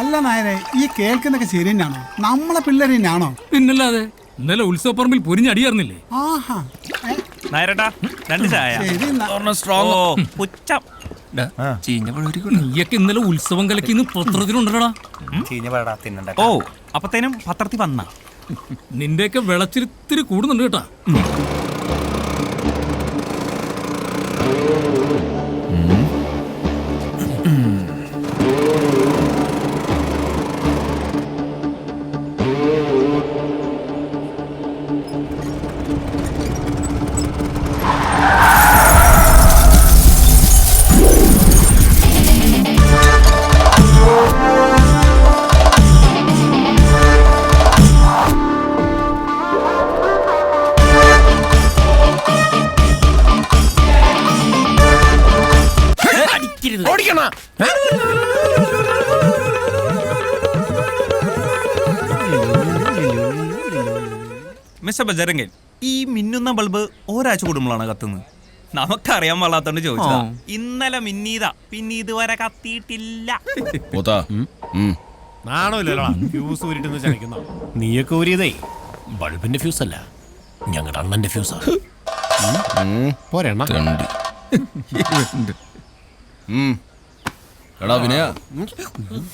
അല്ല നായരെ ഈ കേൾക്കുന്നൊക്കെ ശരി തന്നെയാണോ നമ്മളെ പിള്ളേർ തന്നെയാണോ പിന്നല്ലാതെ. ഇന്നലെ ഉത്സവപ്പറമ്പിൽ പൊരിഞ്ഞടിയായിരുന്നില്ലേ? ആഹാ. നായരട്ടാ രണ്ട് ചായ. പുച്ഛം. നീയൊക്കെ ഇന്നലെ ഉത്സവം കലക്കിന്ന് പത്രത്തിലുണ്ടടാ. ഓ അപ്പത്തേനും പത്രത്തിൽ വന്ന. നിന്റെയൊക്കെ വിളച്ചിരിത്തിരി കൂടുന്നുണ്ട് കേട്ടാ. മിസ്റ്റർ ബജരംഗൻ ഈ മിന്നുന്ന ബൾബ് ഒരാഴ്ച കൂടുമ്പോഴാണ് കത്തുന്നത്. നമുക്കറിയാൻ പാടാത്തോണ്ട് ചോദിച്ചാ ഇന്നലെ മിന്നീതാ പിന്നെ ഇതുവരെ കത്തിയിട്ടില്ല. പോത്താ. ഉം. നാണമില്ലല്ലോ ഫ്യൂസ് ഊരിട്ടെന്ന് ചണിക്കുന്ന നീയൊക്കെ ഊരിയതേ. ബൾബിന്റെ ഫ്യൂസ് അല്ല. ഞങ്ങളുടെ അണ്ണന്റെ ഫ്യൂസാ പോരെണ്ണ തെണ്ടി. ഉം. എടാ വിനയ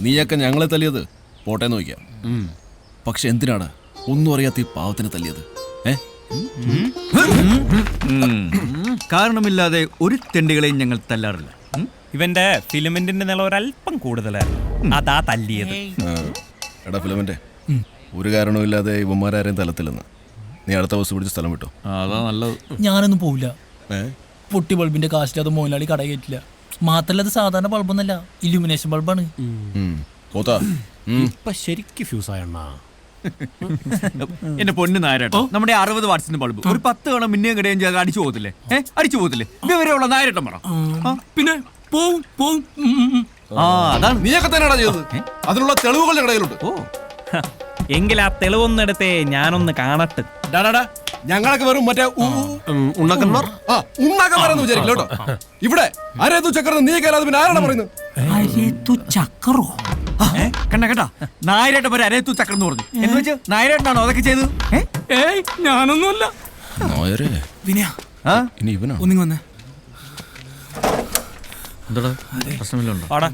നീയൊക്കെ ഞങ്ങളെ തല്ലിയത്? പോട്ടെ നോക്കിയാ പക്ഷെ എന്തിനാണ്? ഒന്നും അറിയാത്ത ഈ പാവത്തിനെ തല്ലിയത്. ഏ? കാരണമില്ലാതെ ഒരു തെണ്ടികളെയും ഞങ്ങൾ തല്ലാറില്ല. ഇവന്റെ ഫിലിമെന്റിന്റെ നില ഒരല്പം കൂടുതലായിരുന്നു. അതാ തല്ലിയത്. എടാ ഫിലമന്റെ ഒരു കാരണവുമില്ലാതെ ഇവന്മാരാരെയും തലത്തില്ലെന്ന്. നീ അടുത്ത ബസ് പിടിച്ച് സ്ഥലം വിട്ടോ. അതാ നല്ലത്. ഞാനൊന്നും പോവില്ല. പൊട്ടി ബൾബിന്റെ കാശിൽ അത് മോലാളി കട കയറ്റില്ല. മാത്രല്ല അത് സാധാരണ ബൾബൊന്നല്ല ഇലുമിനേഷൻ ബൾബാണ് ഉം. പോത്താ ഇപ്പൊ ശരിക്ക് ഫ്യൂസ് എന്റെ പൊന്ന് നായരട്ടോ നമ്മുടെ അറുപത് വാട്സിന്റെ ബൾബ് ഒരു പത്ത് തവണ മിന്നിയും കിടയും ചെയ്ത് അടിച്ചു പോകത്തില്ലേ? ഏഹ് അടിച്ചു പോകത്തില്ലേ? വിവരമുള്ള നായരട്ടം പറ. പിന്നെ പോവും പോവും. ആ അതാണ്. നീയൊക്കെ തന്നെ ചെയ്തത്? അതിനുള്ള തെളിവുകൾ ഞങ്ങളുടെ കയ്യിലുണ്ട് ഓ എങ്കിൽ ആ തെളിവൊന്നെടുത്തേ ഞാനൊന്ന് കാണട്ടെ. ഡാ, ഡാ, ഡാ. ഞങ്ങളൊക്കെ വെറും മറ്റേ ഉണ്ണക്കന്മാർ? ആ വിചാരിക്കില്ല കേട്ടോ. ഇവിടെ അരേതു ചക്രം നീ കേരളത്തിൽ പിന്നെ ആരാണ് പറയുന്നത്? കണ്ട കേട്ടാ നായരേട്ട പേര് അരേത്തു ചക്രം എന്ന് പറഞ്ഞു എന്ന് വെച്ച് നായരേട്ടനാണോ അതൊക്കെ ചെയ്തത്? ഏയ് ഞാനൊന്നുമല്ല. നോയരെ. വിനയ. ആ? ഇനി ഇവനാണ്? ഒന്നിങ്ങ് വന്നേ. എന്താടാ? പ്രശ്നമില്ലുണ്ടോ വാടാ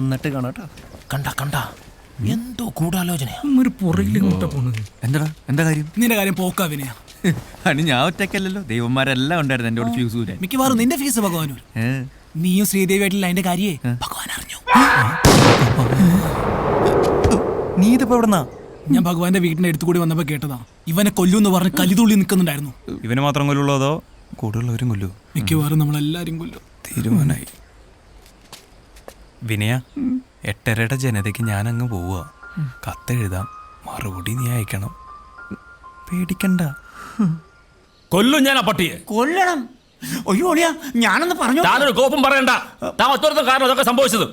എന്നിട്ട് കാണാട്ടോ കണ്ട കണ്ട. എന്തോ ഗൂഢാലോചനയാ. ഒരു പുറകിലിങ്ങോട്ടാ പോണത്. എന്താടാ? എന്താ കാര്യം? നിന്റെ കാര്യം പോക്കാ വിനയ. അണി ഞാൻ ഒറ്റയ്ക്കല്ലല്ലോ. ദൈവന്മാരെല്ലാം ഉണ്ടായിരുന്നു എന്റെ ഫ്യൂസ് ഊരാൻ മിക്കവാറും നിന്റെ ഫീസ് ഭഗവാനൂർ. നീയും ശ്രീദേവി ആയിട്ടില്ല അതിന്റെ കാര്യേ ഭഗവാൻ അറിഞ്ഞു. നീ ഇതിപ്പോ എവിടുന്നാ? ഞാൻ ഭഗവാന്റെ വീടിന്റെ അടുത്ത് കൂടി വന്നപ്പോ കേട്ടതാ. ഇവനെ കൊല്ലൂന്ന് പറഞ്ഞ് കലിതുള്ളി നിൽക്കുന്നുണ്ടായിരുന്നു ഇവനെ മാത്രം കൊല്ലുള്ളൂ അതോ? കൂടുതലുള്ളവരും കൊല്ലൂ. മിക്കവാറും നമ്മളെല്ലാരും കൊല്ലും. തീരുമാനായി. വിനയ? എട്ടരയുടെ ജനതയ്ക്ക് ഞാൻ അങ്ങ് പോവുക കത്തെഴുതാം. മറുപടി നീ അയക്കണം. പേടിക്കണ്ട. കൊല്ലും ഞാൻ ആ പട്ടിയെ. കൊല്ലണം. അയ്യോ അളിയാ ഞാനൊന്ന് പറഞ്ഞു? താനൊരു കോപ്പും പറയണ്ട. താൻ ഒറ്റ കാരണം അതൊക്കെ സംഭവിച്ചത്.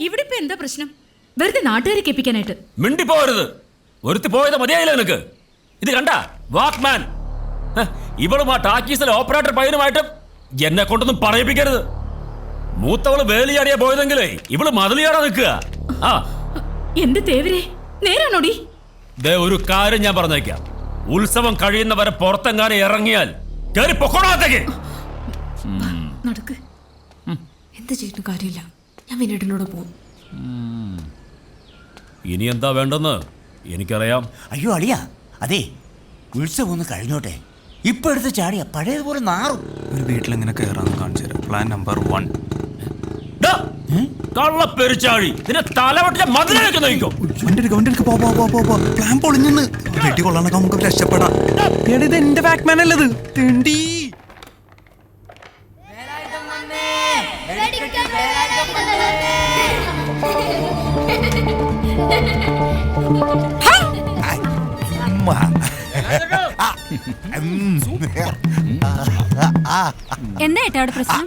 ഇവിടെ ഇപ്പൊ എന്താ പ്രശ്നം? വെറുതെ നാട്ടുകാരെ കേൾപ്പിക്കാനായിട്ട്. മിണ്ടിപ്പോരുത് ഒരുത്തി പോയത് മതിയായില്ല നിനക്ക്. ഇത് കണ്ട? വാക്മാൻ. ഹ, ഇവളും ആ ടാക്കീസിലെ ഓപ്പറേറ്റർ പയ്യനുമായിട്ട് എന്നെ കൊണ്ടൊന്നും പറയിപ്പിക്കരുത്. മൂത്തവൾ വേലിയാടിയാ പോയതെങ്കിലേ ഇവൾ മതിലിയാടാ നിൽക്കുക. ആ. എന്റെ തേവരെ? നേരാണോടി? ദേ ഒരു കാര്യം ഞാൻ പറഞ്ഞേക്കാം. ഉത്സവം കഴിയുന്നവരെ പുറത്തെങ്ങാനും ഇറങ്ങിയാൽ കയറി പൊക്കോണത്തേക്ക് നടക്ക്. എന്ത് ചെയ്തിട്ടും കാര്യമില്ല? ഞാൻ വിനീടിനോട് പോകും ഇനി എന്താ വേണ്ടെന്ന് എനിക്കറിയാം. അയ്യോ അളിയ. അതെ ഉത്സവം ഒന്ന് കഴിഞ്ഞോട്ടെ. ഇപ്പൊ എടുത്ത് ചാടിയ പഴയതുപോലെ നാറും. ഒരു വീട്ടിലെങ്ങനെ കയറാന്ന് കാണിച്ചു തരാം. പ്ലാൻ നമ്പർ വൺ കള്ളപ്പെരുച്ചാഴി നിന്നെ തലവട്ടിച്ച മതിലേക്ക് പോ പ്ലാൻ പൊളിഞ്ഞെന്ന്. വെട്ടി കൊള്ളാനൊക്കെ നമുക്ക് രക്ഷപ്പെടാം. ഇത് എന്റെ ബാക്ക്മാൻ അല്ലത്. തെണ്ടി. എന്താ ഏട്ടാ അവിടെ പ്രശ്നം?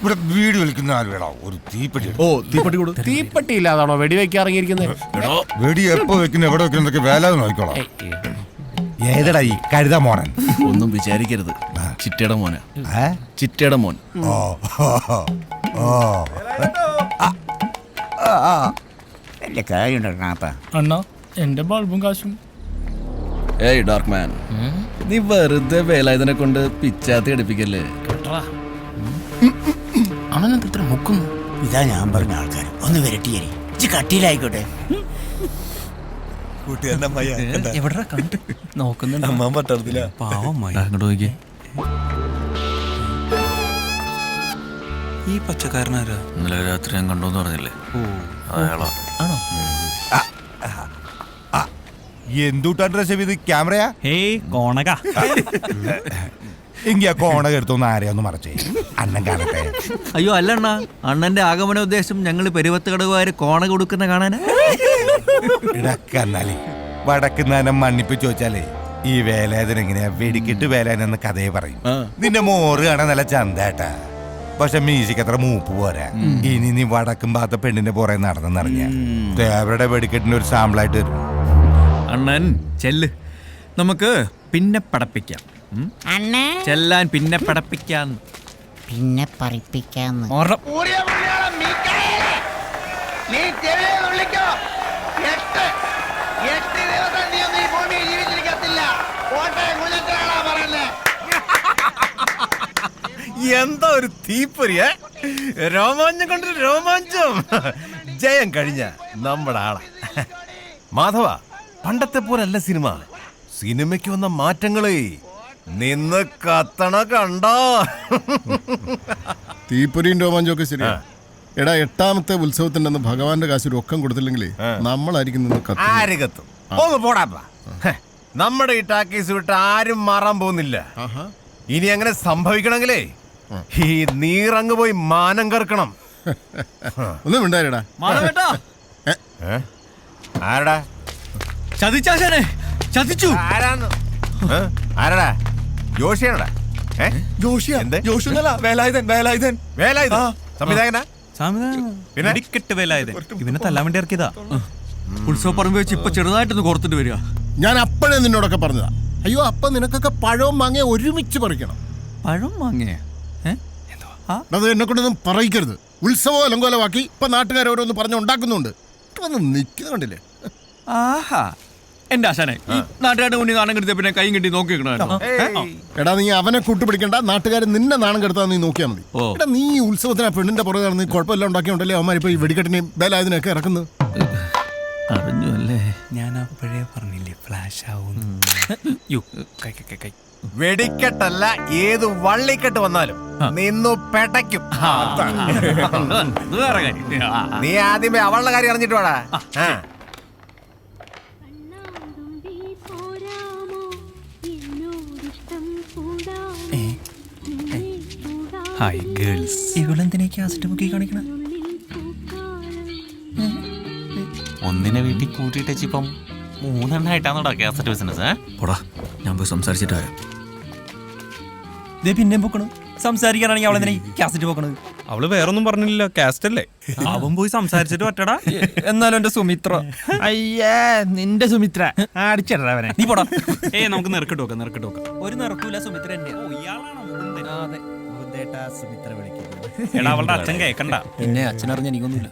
ഇവിടെ വീട് വലിക്കുന്ന ആര് വേണോ? ഒരു തീപ്പെട്ടി ഓ തീപ്പെട്ടി കൊടു തീപ്പെട്ടി ഇല്ലാതാണോ വെടി ഇറങ്ങിയിരിക്കുന്നത് വെടി എപ്പോ വെക്കുന്ന? എവിടെ വെക്കുന്നതൊക്കെ വേല നോക്കിക്കോളാം. ഏതടാ ഈ കരുതാ മോനൻ? ഒന്നും വിചാരിക്കരുത്. ചിറ്റയുടെ മോന? ചിറ്റയുടെ മോൻ. ഓ ഓ. വലിയ കാര്യമുണ്ടാ അണ്ണാ എന്റെ ബൾബും കാശും. ഏയ് ഡാർക്ക് മാൻ. നീ വെറുതെ വേലായുധനെ കൊണ്ട് പിച്ചാത്തി അടിപ്പിക്കല്ലേ? അണ്ണനെന്ത് ഇത്ര മുക്കുന്നു ഇതാ ഞാൻ പറഞ്ഞ ആൾക്കാർ ഒന്ന് വിരട്ടിയേരി. ഇച്ചി കട്ടിയിലായിക്കോട്ടെ. എവിടെ കണ്ടു? നോക്കുന്നുണ്ട്? അങ്ങോട്ട് നോക്കിയേ. ഈ പച്ചക്കാരനാരാ? ഇന്നലെ രാത്രി ഞാൻ കണ്ടോന്ന് പറഞ്ഞില്ലേ? അയാളാ. എന്തുട്ടാ ഡ്രസ് ചെയ്ത് ക്യാമറയാ? ഹേ കോണക. എങ്കി ആ കോണ എടുത്തൊന്ന് ആരെയൊന്ന് മറച്ചേ. അണ്ണൻ കാണട്ടെ. അയ്യോ അല്ലണ്ണ അണ്ണന്റെ ആഗമന ഉദ്ദേശം ഞങ്ങൾ പെരുവത്ത് കടകുകാര് കോണ കൊടുക്കുന്ന കാണാനാ. ഇടക്കന്നാലേ വടക്കുന്നാനം മണ്ണിപ്പ് ചോദിച്ചാലേ ഈ വേലായുധൻ എങ്ങനെയാ വെടിക്കിട്ട് വേലായൻ എന്ന കഥയെ പറയും. നിന്റെ മോറ് കാണാൻ നല്ല ചന്തേട്ടാ പക്ഷെ മീശയ്ക്ക് അത്ര മൂപ്പ് പോരാ. ഇനി നീ വടക്കും ഭാഗത്തെ പെണ്ണിന്റെ പുറകെ നടന്നെന്നറിഞ്ഞ. ദേവരുടെ വെടിക്കെട്ടിന്റെ ഒരു സാമ്പിളായിട്ട് വരും. അണ്ണൻ ചെല്ല്. നമുക്ക് പിന്നെ പടപ്പിക്കാം. ഉം? ചെല്ലാൻ പിന്നെ പടപ്പിക്കാന്ന്. പിന്നെ പറിപ്പിക്കാന്ന്. പറയുന്നേ. എന്താ ഒരു തീപ്പൊരിയ? രോമാഞ്ചം കൊണ്ട് രോമാഞ്ചം. ജയം കഴിഞ്ഞ നമ്മുടെ ആളാ. മാധവ പണ്ടത്തെ പോലല്ല സിനിമ. സിനിമയ്ക്ക് വന്ന മാറ്റങ്ങളെ നിന്ന് കത്തണ കണ്ടോ? തീപ്പൊരിയും രോമാഞ്ചൊക്കെ ശരിയാ. എടാ എട്ടാമത്തെ ഉത്സവത്തിന്റെ അന്ന് ഭഗവാന്റെ കാശ് രൊക്കം കൊടുത്തില്ലെങ്കിൽ നമ്മളായിരിക്കും നിന്ന് ആര് കത്തും? ഒന്ന് പോടാപ്പാ ഹെ, നമ്മുടെ ഈ ടാക്കീസ് വിട്ട് ആരും മാറാൻ പോകുന്നില്ല. ഇനി അങ്ങനെ സംഭവിക്കണമെങ്കിലേ ഈ നീറങ്ങ് പോയി മാനം കറക്കണം. ഒന്നും ഉണ്ടായിരടാ? ആരടാ? ചതിച്ചാശനെ ചതിച്ചു. ആരാന്ന്? ആരടാ? ജോഷിയാണടാ. ഏ? എന്ത്? വേലായുധൻ വേലായുധൻ. വേലായുധൻ. സംവിധായകനാ? പിന്നെ? വെടിക്കെട്ട് വേലായുധൻ. ഇവനെ തല്ലാൻ വേണ്ടി ഇറക്കിയതാ. ഉത്സവപ്പറമ്പ് വെച്ച് ഇപ്പൊ ചെറുതായിട്ടൊന്ന് കോർത്തിട്ട് വരിക. ഞാൻ അപ്പോഴേ നിന്നോടൊക്കെ പറഞ്ഞതാ. അയ്യോ അപ്പൊ നിനക്കൊക്കെ പഴവും മാങ്ങ ഒരുമിച്ച് പറിക്കണം. പഴം വാങ്ങിയ അത് എന്നെ കൊണ്ടൊന്നും പറയിക്കരുത്. ഉത്സവം അലങ്കോലമാക്കി ഇപ്പൊ നാട്ടുകാർ ഓരോന്ന് പറഞ്ഞ് ഉണ്ടാക്കുന്നുണ്ട്. വന്ന് നിൽക്കുന്ന കണ്ടില്ലേ? ആഹാ. എന്റെ ആശാനെ ഈ നാട്ടുകാരുടെ മുന്നിൽ നാണം കെടുത്തിയ പിന്നെ കൈയും കെട്ടി നോക്കി നിൽക്കണമായിരുന്നു എടാ നീ അവനെ കൂട്ടുപിടിക്കണ്ട. നാട്ടുകാർ നിന്നെ നാണം കെടുത്താൻ നീ നോക്കിയാൽ മതി. എടാ നീ ഈ ഉത്സവത്തിന് ആ പെണ്ണിന്റെ പുറകെ നടന്ന് കുഴപ്പമില്ല ഉണ്ടാക്കിയോണ്ടല്ലേ അവന്മാർ ഇപ്പൊ ഈ വെടിക്കെട്ടിനെയും ബേലായതിനെയൊക്കെ ഇറക്കുന്നത്? അറിഞ്ഞു അല്ലേ ഞാൻ അപ്പോഴേ പറഞ്ഞില്ലേ ഫ്ലാഷ് ആവും യോ കൈ കൈ കൈ കൈ. വെടിക്കെട്ടല്ല ഏത് വള്ളിക്കെട്ട് വന്നാലും നിന്നു പെടയ്ക്കും. നീ ആദ്യമേ അവളുടെ കാര്യം അറിഞ്ഞിട്ട് വേടാ. ഹായ് ഗേൾസ് ഇവളെന്തിനാ കാസറ്റ് ബുക്കി കാണിക്കണ. ഒന്നിനെ വീട്ടിൽ കൂട്ടിയിട്ട് ഇപ്പം മൂന്നെണ്ണായിട്ടാണോടാ കാസറ്റ് ബിസിനസ് പോടാ ഞാൻ പോയി സംസാരിച്ചിട്ട് വരാം. ദേ പിന്നെ പൊക്കണു. സംസാരിക്കാനാണെങ്കിൽ അവളെന്തിനാ കാസറ്റ് പോക്കണത്? അവൾ വേറൊന്നും പറഞ്ഞില്ല കാസ്റ്റ് അല്ലേ അവൻ പോയി സംസാരിച്ചിട്ട് പറ്റടാ. എന്നാലും എന്റെ സുമിത്ര. അയ്യേ നിന്റെ സുമിത്ര. അടിച്ചിട അവനെ. നീ പോടാ. ഏ നമുക്ക് നിറക്കിട്ട് നോക്കാം നിറക്കിട്ട് നോക്കാം. ഒരു നിറക്കൂല സുമിത്ര തന്നെയാ. അതെ. എടാ അവളുടെ അച്ഛൻ കേക്കണ്ട. പിന്നെ അച്ഛനറിഞ്ഞ എനിക്കൊന്നുമില്ല.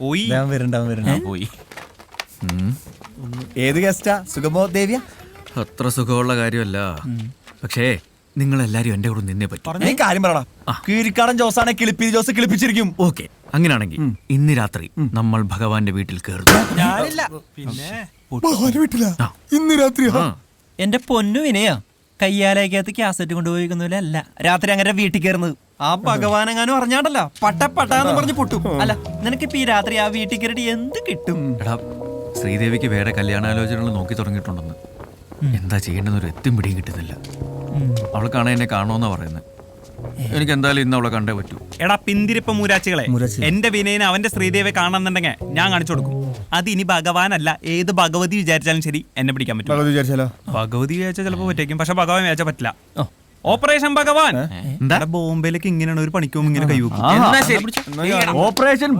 പോയി. പോയി. ഏത് ഗസ്റ്റാ സുഗമോ ദേവിയ? അത്ര സുഖമുള്ള കാര്യമല്ല. പക്ഷേ നിങ്ങൾ എല്ലാരും എന്റെ കൂടെ നിന്നേ പറ്റും. നീ കാര്യം പറയടാ കീരിക്കാടൻ ജോസാണ് കിളിപ്പി ജോസ് കിളിപ്പിച്ചിരിക്കും. ഓക്കെ അങ്ങനെയാണെങ്കിൽ ഇന്ന് രാത്രി നമ്മൾ ഭഗവാന്റെ വീട്ടിൽ കയറുന്നു. ആ. ഇന്ന് രാത്രി. എന്റെ പൊന്നു വിനയാ. കയ്യാലേക്കകത്ത് കാസറ്റ് കൊണ്ടുപോയിക്കുന്നില്ല അല്ല. രാത്രി അങ്ങനെ വീട്ടിൽ കയറുന്നത്. ആ ഭഗവാനെങ്ങാനും അറിഞ്ഞാണ്ടല്ല. പട്ട പട്ടാന്ന് പറഞ്ഞ് പൊട്ടും. അല്ല നിനക്കിപ്പോ ഈ രാത്രി ആ വീട്ടിൽ കയറിയിട്ട് എന്ത് കിട്ടും? എടാ ശ്രീദേവിക്ക് വേറെ കല്യാണാലോചനകൾ നോക്കി തുടങ്ങിയിട്ടുണ്ടെന്ന്. എന്താ ചെയ്യേണ്ടെന്ന് ഒരു എത്തും പിടിയും കിട്ടുന്നില്ല. അവൾക്കാണ് എന്നെ കാണുമെന്നാ പറയുന്നത്. എനിക്ക് എന്തായാലും ഇന്ന് അവളെ കണ്ടേ പറ്റൂ. എടാ പിന്തിരിപ്പ മൂരാച്ചികളെ. എന്റെ വിനയനെ അവന്റെ ശ്രീദേവി കാണണമെന്നുണ്ടെങ്കിൽ ഞാൻ കാണിച്ചു കൊടുക്കും. അത് ഇനി ഭഗവാനല്ല ഏത് ഭഗവതി വിചാരിച്ചാലും ശരി എന്നെ പിടിക്കാൻ പറ്റും. ഭഗവതി വിചാരിച്ചാലോ? ഭഗവതി വിചാരിച്ചാൽ ചിലപ്പോൾ പറ്റേക്കും പക്ഷെ ഭഗവാൻ വിചാരിച്ചാൽ പറ്റില്ല. ഓപ്പറേഷൻ ഭഗവാൻ. ബോംബെയിലേക്ക് ഇങ്ങനെയാണ് ഒരു പണിക്കും ഇങ്ങനെ കൈവക്കും ഓപ്പറേഷൻ